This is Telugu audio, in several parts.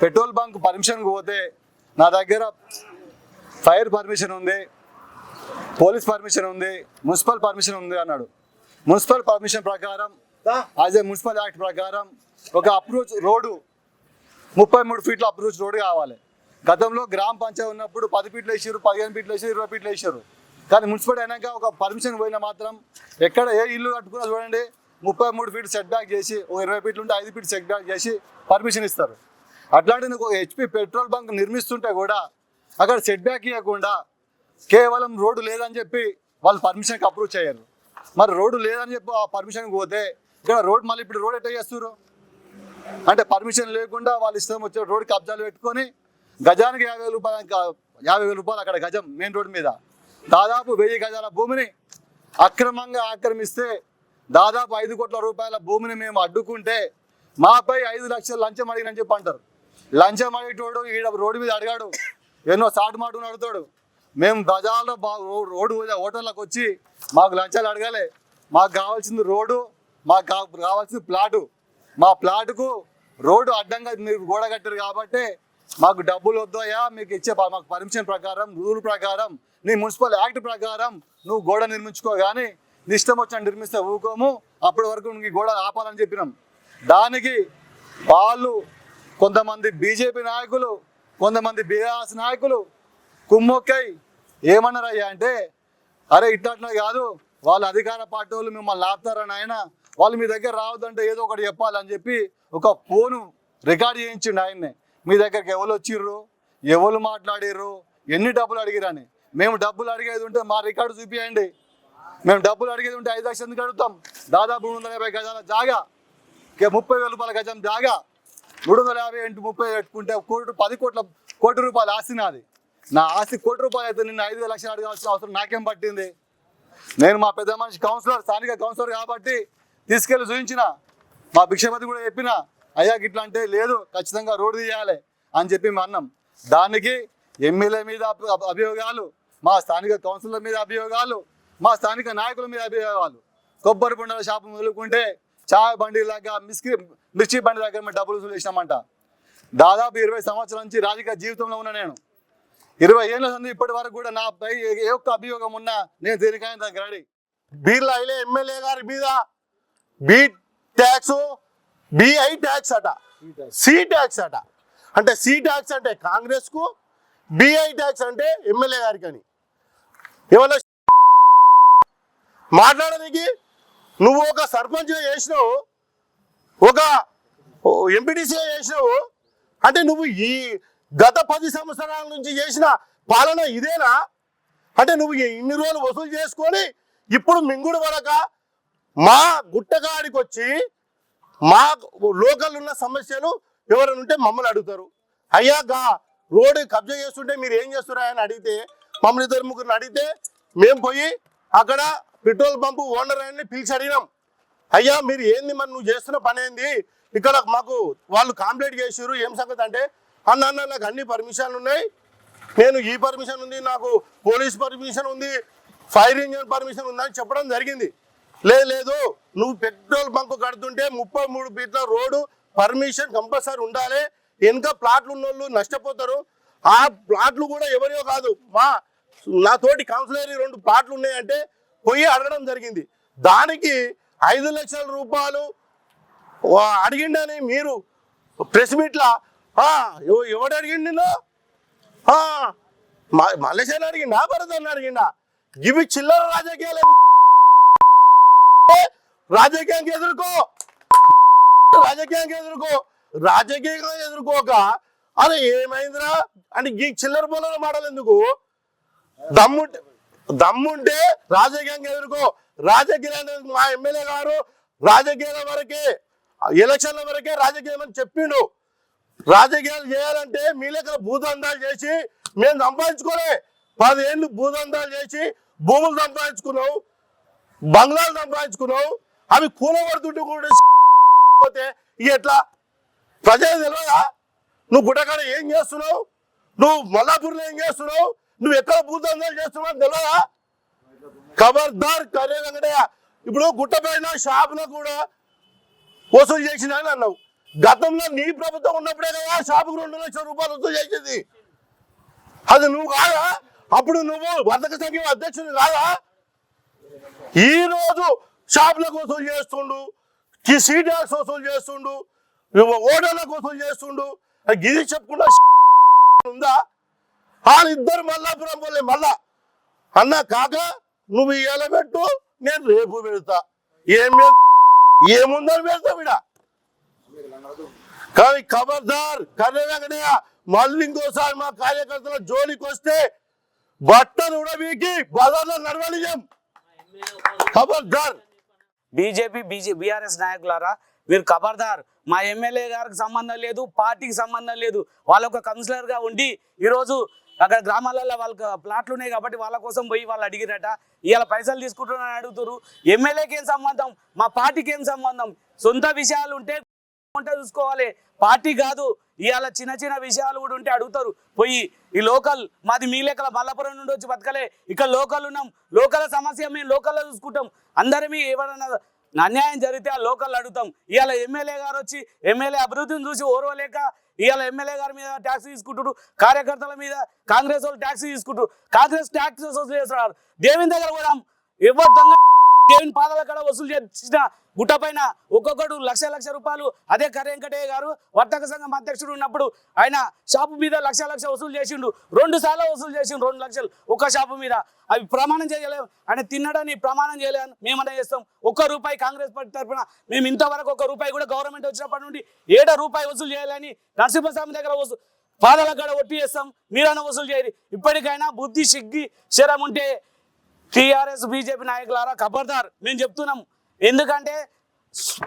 పెట్రోల్ బంక్ పర్మిషన్ పోతే నా దగ్గర ఫైర్ పర్మిషన్ ఉంది పోలీస్ పర్మిషన్ ఉంది మున్సిపల్ పర్మిషన్ ఉంది అన్నాడు. మున్సిపల్ పర్మిషన్ ప్రకారం యాజ్ ఏ మున్సిపల్ యాక్ట్ ప్రకారం ఒక అప్రోచ్ రోడ్డు ముప్పై మూడు ఫీట్ల అప్రోచ్ రోడ్డు కావాలి. గతంలో గ్రామ పంచాయతీ ఉన్నప్పుడు పది ఫీట్లు వేసారు పదిహేను ఫీట్లు వేసారు ఇరవై ఫీట్లు వేసారు కానీ మున్సిపల్ అయినాక ఒక పర్మిషన్ పోయినా మాత్రం ఎక్కడ ఏ ఇల్లు కట్టుకున్నా చూడండి ముప్పై మూడు ఫీట్ సెట్ బ్యాక్ చేసి ఒక ఇరవై ఫీట్లు ఉంటే ఐదు ఫీట్ సెట్ బ్యాక్ చేసి పర్మిషన్ ఇస్తారు. అట్లాంటి ఒక హెచ్పి పెట్రోల్ బంక్ నిర్మిస్తుంటే కూడా అక్కడ సెట్ బ్యాక్ ఇవ్వకుండా కేవలం రోడ్డు లేదని చెప్పి వాళ్ళు పర్మిషన్కి అప్రూవ్ చేయరు. మరి రోడ్డు లేదని చెప్పి ఆ పర్మిషన్కి పోతే ఇక్కడ రోడ్ మళ్ళీ ఇప్పుడు రోడ్ ఎట్లా చేస్తారు అంటే పర్మిషన్ లేకుండా వాళ్ళు ఇష్టం వచ్చే రోడ్ కబ్జాలు పెట్టుకొని గజానికి యాభై వేల రూపాయలు యాభై వేల రూపాయలు అక్కడ గజం మెయిన్ రోడ్ మీద. దాదాపు వెయ్యి గజాల భూమిని అక్రమంగా ఆక్రమిస్తే దాదాపు ఐదు కోట్ల రూపాయల భూమిని మేము అడ్డుకుంటే మాపై ఐదు లక్షలు లంచం అడిగినని చెప్పి అంటారు. లంచం అడిగేటోడు ఈడ రోడ్డు మీద అడిగాడు. ఎన్నో సాటు మాటలు అడుగుతాడు. మేము బజార్లో బా రోడ్డు మీద హోటళ్ళకి వచ్చి మాకు లంచాలు అడగాలి. మాకు కావాల్సింది రోడ్డు మాకు కావాల్సింది ప్లాటు. మా ప్లాటుకు రోడ్డు అడ్డంగా మీరు గోడ కట్టారు కాబట్టి మాకు డబ్బులు వద్దాయా మీకు ఇచ్చే మాకు పర్మిషన్ ప్రకారం రూల్ ప్రకారం నీ మున్సిపల్ యాక్ట్ ప్రకారం నువ్వు గోడ నిర్మించుకో కానీ నీ ఇష్టం వచ్చిన నిర్మిస్తే ఊకోము. అప్పటి వరకు నీ గోడ ఆపాలని చెప్పినాం. దానికి వాళ్ళు కొంతమంది బీజేపీ నాయకులు కొంతమంది బీఆర్ఎస్ నాయకులు కుమ్మొక్కై ఏమన్నారయ్యా అంటే అరే ఇట్లా కాదు వాళ్ళ అధికార పార్టీ వాళ్ళు మిమ్మల్ని ఆపుతారని ఆయన వాళ్ళు మీ దగ్గర రావద్దంటే ఏదో ఒకటి చెప్పాలని చెప్పి ఒక ఫోను రికార్డ్ చేయించిండు ఆయన్నే. మీ దగ్గరికి ఎవరు వచ్చిర్రు? ఎవరు మాట్లాడిర్రు? ఎన్ని డబ్బులు అడిగిరని? మేము డబ్బులు అడిగేది ఉంటే మా రికార్డు చూపియండి. మేము డబ్బులు అడిగేది ఉంటే ఐదు లక్షలు ఎందుకు అడుగుతాం? దాదాపు మూడు వందల యాభై గజాల జాగా ఇక ముప్పై వేల రూపాయల గజం జాగా మూడు వందల యాభై ఇంటూ ముప్పై పెట్టుకుంటే కోటి పది కోట్ల కోటి రూపాయల ఆస్తి నాది. నా ఆస్తి కోటి రూపాయలు అయితే నిన్న ఐదు లక్షలు అడగాల్సిన అవసరం నాకేం పట్టింది? నేను మా పెద్ద మనిషి కౌన్సిలర్ స్థానిక కౌన్సిలర్ కాబట్టి తీసుకెళ్ళి చూపించిన మా భిక్షపతి కూడా చెప్పిన అయ్యా గిట్లా అంటే లేదు ఖచ్చితంగా రోడ్డు తీయాలి అని చెప్పి మేము అన్నాం. దానికి ఎమ్మెల్యే మీద అభియోగాలు మా స్థానిక కౌన్సిలర్ మీద అభియోగాలు మా స్థానిక నాయకుల మీద అభియోగాలు. కొబ్బరి బొండల షాపు మొదలుకుంటే చాయ్ బండి లాగా మిస్కి మిర్చి బండి దగ్గర మేము డబ్బులు వసూలు చేసినామంట. దాదాపు ఇరవై సంవత్సరాల నుంచి రాజకీయ జీవితంలో ఉన్నా నేను. ఇరవై ఏళ్ళ నుండి ఇప్పటి వరకు కూడా నాపై ఏ ఒక్క అభియోగం ఉన్నా నేను దేనికైనా దానికి రెడీ. బీర్లా ఇలే ఎమ్మెల్యే గారి మీద బి ట్యాక్స్ బిఐ ట్యాక్స్ అట. సి ట్యాక్స్ అట. అంటే సి ట్యాక్స్ అంటే కాంగ్రెస్కు బిఐ ట్యాక్స్ అంటే ఎమ్మెల్యే గారికి అని ఏమన్నా మాట్లాడడానికి నువ్వు ఒక సర్పంచ్ చేసినావు ఒక ఎంపీటీసీ చేసినావు. అంటే నువ్వు ఈ గత పది సంవత్సరాల నుంచి చేసిన పాలన ఇదేనా? అంటే నువ్వు ఇన్ని రోజులు వసూలు చేసుకొని ఇప్పుడు మింగుడు వరక మా గుట్టగాడికి వచ్చి మా లోకల్ ఉన్న సమస్యలు ఎవరైనా ఉంటే మమ్మల్ని అడుగుతారు. అయ్యా గా రోడ్డు కబ్జా చేస్తుంటే మీరు ఏం చేస్తారా అని అడిగితే మమ్మల్ని ఇద్దరు ముగ్గురిని అడిగితే మేము పోయి అక్కడ పెట్రోల్ పంపు ఓనర్ అని పిలిచి అడిగినాం. అయ్యా మీరు ఏంది మరి నువ్వు చేస్తున్న పని ఏంది? ఇక్కడ మాకు వాళ్ళు కంప్లీట్ చేసారు ఏం సంగతి అంటే అన్న అన్న నాకు అన్ని పర్మిషన్లు ఉన్నాయి. నేను ఈ పర్మిషన్ ఉంది నాకు పోలీస్ పర్మిషన్ ఉంది ఫైర్ ఇంజిన్ పర్మిషన్ ఉందని చెప్పడం జరిగింది. లేదు లేదు నువ్వు పెట్రోల్ బంక్ కడుతుంటే ముప్పై మూడు ఫీట్ల రోడ్డు పర్మిషన్ కంపల్సరీ ఉండాలి. వెనుక ప్లాట్లు ఉన్న వాళ్ళు నష్టపోతారు. ఆ ప్లాట్లు కూడా ఎవరియో కాదు. మా నాతోటి కౌన్సిలర్ రెండు ప్లాట్లు ఉన్నాయంటే పోయి అడగడం జరిగింది. దానికి ఐదు లక్షల రూపాయలు వా- అడిగిండని మీరు ప్రెస్ మీట్లా ఎవడు అడిగిండు నిన్ను ఆ, మ- అడిగిండా భరత్ అడిగిండా? ఇవి చిల్లర రాజకీయాలు రాజకీయానికి ఎదుర్కో. రాజకీయానికి ఎదుర్కో. రాజకీయంగా ఎదుర్కోక. అరే ఏమైందిరా? అని ఈ చిల్లర పొలం మాటలు ఎందుకు? దమ్ముంటే దమ్ముంటే రాజకీయంగా ఎదుర్కో. రాజకీయాలు మా ఎమ్మెల్యే గారు రాజకీయాల వరకే ఎలక్షన్ల వరకే రాజకీయం అని చెప్పిండు. రాజకీయాలు చేయాలంటే మీ లెక్కల భూదందాలు చేసి మేము సంపాదించుకోలే. పదేళ్ళు భూదందాలు చేసి భూములు సంపాదించుకున్నావు బంగ్లాలు సంపాదించుకున్నావు అవి కూలగొడుతుంటే కూడా పోతే ఎట్లా? ప్రజలు తెలియదా నువ్వు గుట్టకాడ ఏం చేస్తున్నావు? నువ్వు మల్లాపూర్లో ఏం చేస్తున్నావు? నువ్వు ఎక్కడ భూదందాలు చేస్తున్నావు తెలియదా ఖబర్దార్ కరే వెంకటయ్య. ఇప్పుడు గుట్టపైన షాపులో కూడా వసూలు చేసిన అని అన్నావు. గతంలో నీ ప్రభుత్వం ఉన్నప్పుడే కదా షాపుకు రెండు లక్షల రూపాయలు వసూలు చేసింది. అది నువ్వు కాదా? అప్పుడు నువ్వు వర్తక సంఘం అధ్యక్షుడు కాదా? ఈరోజు షాపులకు వసూలు చేస్తుండు కి సీటాక్స్ వసూలు చేస్తుండు ఓటర్లకు వసూలు చేస్తుండు. అది గిరి చెప్పకుండా ఉందా? వాళ్ళిద్దరు మల్లాపురం పోలే మళ్ళా. అన్న కాక నువ్వు ఇవాళ పెట్టు నేను రేపు పెడతా. ఏం ఏముందని పెడతా విడ కానీ ఖబర్దార్ కర్ణ వెంకటయ్య మళ్ళీ ఇంకోసారి మా కార్యకర్తల జోలికి వస్తే బట్టలు ఉడబీకి బజార్లో నడవనియం ఖబర్దార్ బీజేపీ బీజే బీఆర్ఎస్ నాయకులారా మీరు ఖబర్దార్ మా ఎమ్మెల్యే గారికి సంబంధం లేదు పార్టీకి సంబంధం లేదు. వాళ్ళ ఒక కౌన్సిలర్గా ఉండి ఈరోజు అక్కడ గ్రామాలలో వాళ్ళకి ప్లాట్లు ఉన్నాయి కాబట్టి వాళ్ళ కోసం పోయి వాళ్ళు అడిగిరట ఇవాళ పైసలు తీసుకుంటున్నారని అడుగుతారు ఎమ్మెల్యేకి ఏం సంబంధం? మా పార్టీకి ఏం సంబంధం? సొంత విషయాలు ఉంటే ఉంటే చూసుకోవాలి. పార్టీ కాదు ఇవాళ చిన్న చిన్న విషయాలు కూడా ఉంటే అడుగుతారు. పోయి ఈ లోకల్ మాది మీ లెక్కల మల్లపురం నుండి వచ్చి బతకలే. ఇక్కడ లోకల్ ఉన్నాం. లోకల్ సమస్య మేము లోకల్లో చూసుకుంటాం. అందరమీ ఎవరన్నా అన్యాయం జరిగితే ఆ లోకల్ అడుగుతాం. ఇవాళ ఎమ్మెల్యే గారు వచ్చి ఎమ్మెల్యే అభివృద్ధిని చూసి ఓర్వలేక ఇవాళ ఎమ్మెల్యే గారి మీద ట్యాక్స్ తీసుకుంటుడు కార్యకర్తల మీద కాంగ్రెస్ వాళ్ళు ట్యాక్స్ తీసుకుంటారు కాంగ్రెస్ ట్యాక్స్ వసూలు చేస్తున్నారు. దేవిని దగ్గర కూడా ఎవరు దొంగ దేవుని పాదాల కడ వసూలు చేసిన గుట్ట పైన ఒక్కొక్కడు లక్ష లక్ష రూపాయలు. అదే కరేంకటయ్య గారు వర్తక సంఘం అధ్యక్షుడు ఉన్నప్పుడు ఆయన షాపు మీద లక్ష లక్ష వసూలు చేసిండు. రెండు సార్లు వసూలు చేసిండు రెండు లక్షలు ఒక్క షాపు మీద. అవి ప్రమాణం చేయలేము ఆయన తిన్నడని ప్రమాణం చేయలేము మేమన్నా చేస్తాం. ఒక్క రూపాయి కాంగ్రెస్ పార్టీ తరఫున మేము ఇంతవరకు ఒక రూపాయి కూడా గవర్నమెంట్ వచ్చినప్పటి నుండి ఏడ రూపాయి వసూలు చేయాలని నరసింహస్వామి దగ్గర వసూలు పాదాల కాడ ఒట్టి చేస్తాం. మీరన్నా వసూలు చేయరు ఇప్పటికైనా బుద్ధి సిగ్గి శరం ఉంటే టీఆర్ఎస్ బీజేపీ నాయకులారా ఖబర్దార్. మేము చెప్తున్నాం ఎందుకంటే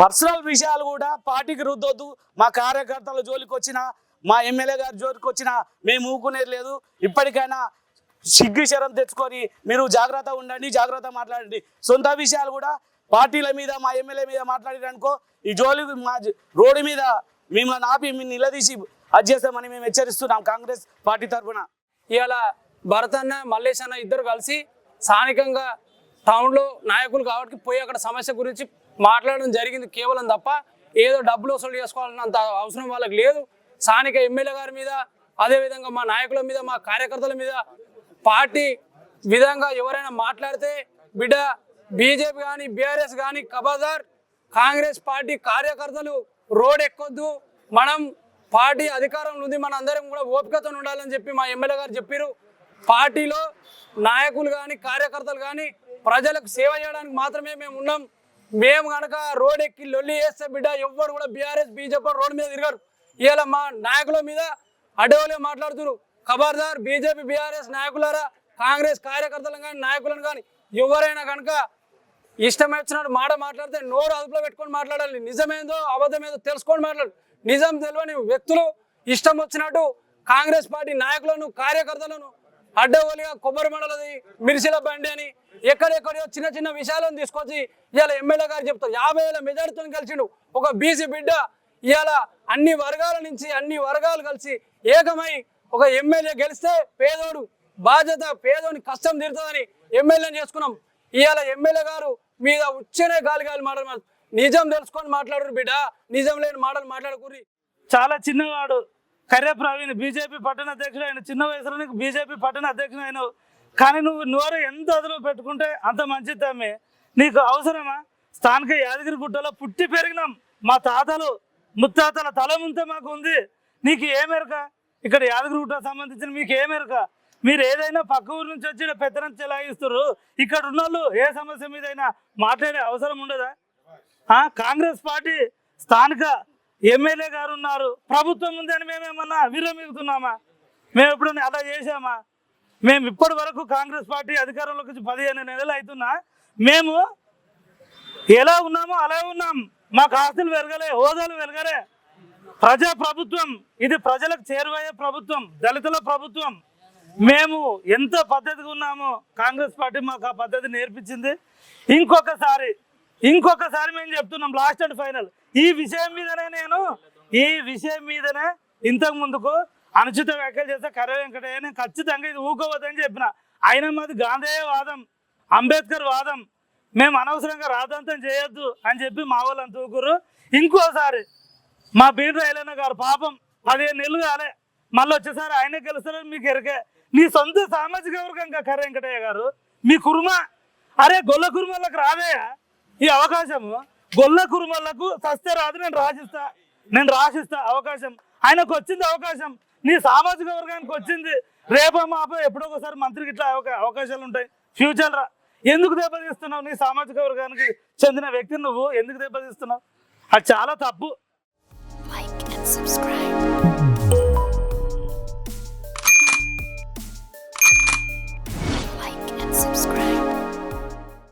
పర్సనల్ విషయాలు కూడా పార్టీకి రుద్దొద్దు. మా కార్యకర్తల జోలికి వచ్చినా మా ఎమ్మెల్యే గారి జోలికి వచ్చిన మేము ఊకునేది లేదు. ఇప్పటికైనా సిగ్గు శరం తెచ్చుకొని మీరు జాగ్రత్త ఉండండి జాగ్రత్త మాట్లాడండి. సొంత విషయాలు కూడా పార్టీల మీద మా ఎమ్మెల్యే మీద మాట్లాడారనుకో ఈ జోలి మా రోడ్డు మీద మిమ్మల్ని ఆపి మేము నిలదీసి అది చేస్తామని మేము హెచ్చరిస్తున్నాం కాంగ్రెస్ పార్టీ తరఫున. ఇవాళ భరత్ అన్న మల్లేష్ అన్న ఇద్దరు కలిసి స్థానికంగా టౌన్లో నాయకులు కాబట్టి పోయి అక్కడ సమస్య గురించి మాట్లాడడం జరిగింది కేవలం తప్ప ఏదో డబ్బులు వసూలు చేసుకోవాలన్నంత అవసరం వాళ్ళకి లేదు. స్థానిక ఎమ్మెల్యే గారి మీద అదేవిధంగా మా నాయకుల మీద మా కార్యకర్తల మీద పార్టీ విధంగా ఎవరైనా మాట్లాడితే బిడ్డ బీజేపీ కానీ బీఆర్ఎస్ కానీ కబాదార్ కాంగ్రెస్ పార్టీ కార్యకర్తలు రోడ్ ఎక్కొద్దు. మనం పార్టీ అధికారంలో ఉంది మన అందరం కూడా ఓపికతో ఉండాలని చెప్పి మా ఎమ్మెల్యే గారు చెప్పారు పార్టీలో నాయకులు కానీ కార్యకర్తలు కానీ ప్రజలకు సేవ చేయడానికి మాత్రమే మేము ఉన్నాం. మేము కనుక రోడ్ ఎక్కి లొల్లి వేస్తే బిడ్డ ఎవ్వరు కూడా బీఆర్ఎస్ బీజేపీ రోడ్ మీద తిరగరు. ఇవాళ మా నాయకుల మీద అడవులే మాట్లాడుతున్నారు. ఖబర్దార్ బీజేపీ బీఆర్ఎస్ నాయకులారా కాంగ్రెస్ కార్యకర్తలను కానీ నాయకులను కానీ ఎవరైనా కనుక ఇష్టం వచ్చినట్టు మాట మాట్లాడితే నోరు అదుపులో పెట్టుకొని మాట్లాడాలి. నిజమేందో అబద్ధమేదో తెలుసుకొని మాట్లాడు నిజం తెలియని వ్యక్తులు ఇష్టం వచ్చినట్టు కాంగ్రెస్ పార్టీ నాయకులను కార్యకర్తలను అడ్డగోలుగా కొబ్బరి మండలది మిరిసిల బండి అని ఎక్కడెక్కడో చిన్న చిన్న విషయాలను తీసుకొచ్చి ఇవాళ ఎమ్మెల్యే గారు చెప్తారు. యాభై వేల మెజార్టీతో గెలిచిండు ఒక బీసీ బిడ్డ ఇవాళ అన్ని వర్గాల నుంచి అన్ని వర్గాలు కలిసి ఏకమై ఒక ఎమ్మెల్యే గెలిస్తే పేదోడు బాధ్యత పేదోని కష్టం తీరుతుందని ఎమ్మెల్యేని చేసుకున్నాం. ఇవాళ ఎమ్మెల్యే గారు మీద ఉచ్చనే గాలి గాలి మాటలు నిజం తెలుసుకొని మాట్లాడరు బిడ్డ నిజం లేని మాటలు మాట్లాడకూరి చాలా చిన్నవాడు. కర్రె ప్రవీణ్ బీజేపీ పట్టణ అధ్యక్షుడు ఆయన చిన్న వయసులో నీకు బీజేపీ పట్టణ అధ్యక్షుడు అయినావు. కానీ నువ్వు నోరు ఎంత అదులో పెట్టుకుంటే అంత మంచిది తమ్మి. నీకు అవసరమా? స్థానిక యాదగిరి గుట్టలో పుట్టి పెరిగినాం మా తాతలు ముత్తాతల తలముంతే మాకు ఉంది. నీకు ఏమెరక ఇక్కడ యాదగిరి గుట్ట సంబంధించిన మీకు ఏమెరక మీరు ఏదైనా పక్క ఊరు నుంచి వచ్చి పెత్తనం చెలాయిస్తారు ఇక్కడ ఉన్న వాళ్ళు ఏ సమస్య మీదైనా మాట్లాడే అవసరం ఉండదా? కాంగ్రెస్ పార్టీ స్థానిక ఎమ్మెల్యే గారు ఉన్నారు. ప్రభుత్వం ఉందని మేమేమన్నా విరమిగుతున్నామా మేము ఎప్పుడైనా అలా చేసామా మేము ఇప్పటి వరకు కాంగ్రెస్ పార్టీ అధికారంలోకి వచ్చి పదిహేను నెలలు అవుతున్నా. మేము ఎలా ఉన్నామో అలా ఉన్నాం. మాకు ఆస్తులు పెరగలే హోదాలు పెరగలే. ప్రజా ప్రభుత్వం ఇది ప్రజలకు చేరువయ్యే ప్రభుత్వం దళితుల ప్రభుత్వం. మేము ఎంత పద్ధతిగా ఉన్నామో కాంగ్రెస్ పార్టీ మాకు ఆ పద్ధతి నేర్పించింది. ఇంకొకసారి ఇంకొకసారి మేము చెప్తున్నాం లాస్ట్ అండ్ ఫైనల్ ఈ విషయం మీదనే నేను ఈ విషయం మీదనే ఇంతకు ముందుకు అనుచిత వ్యాఖ్యలు చేస్తే కర్ర వెంకటయ్య నేను ఖచ్చితంగా ఇది ఊకోవద్దని చెప్పిన. ఆయన మాది గాంధేయ వాదం అంబేద్కర్ వాదం. మేము అనవసరంగా రాదంతం చేయొద్దు అని చెప్పి మా వాళ్ళు అంత ఊకురు ఇంకోసారి మా బీర్ రైలన్న గారు పాపం పదిహేను నెలలు కాలే. మళ్ళీ వచ్చేసారి ఆయనే గెలుస్తారని మీకు ఎరకే. నీ సొంత సామాజిక వర్గం కర్ర వెంకటయ్య గారు మీ కుర్మ. అరే గొల్ల కుర్మలకు రాదయ్యా. ఈ అవకాశము గొల్ల కురుమల్లకు సస్తే రాదు నేను రాసిస్తా. నేను రాసిస్తా అవకాశం. ఆయనకు వచ్చింది అవకాశం. నీ సామాజిక వర్గానికి వచ్చింది. రేపో మాపో ఎప్పుడో ఒకసారి మంత్రికి ఇట్లా అవకాశాలు ఉంటాయి. ఫ్యూచర్ రా. ఎందుకు దెబ్బతీస్తున్నావు నీ సామాజిక వర్గానికి చెందిన వ్యక్తిని నువ్వు? ఎందుకు దెబ్బతీస్తున్నావు? అది చాలా తప్పు. Like and subscribe.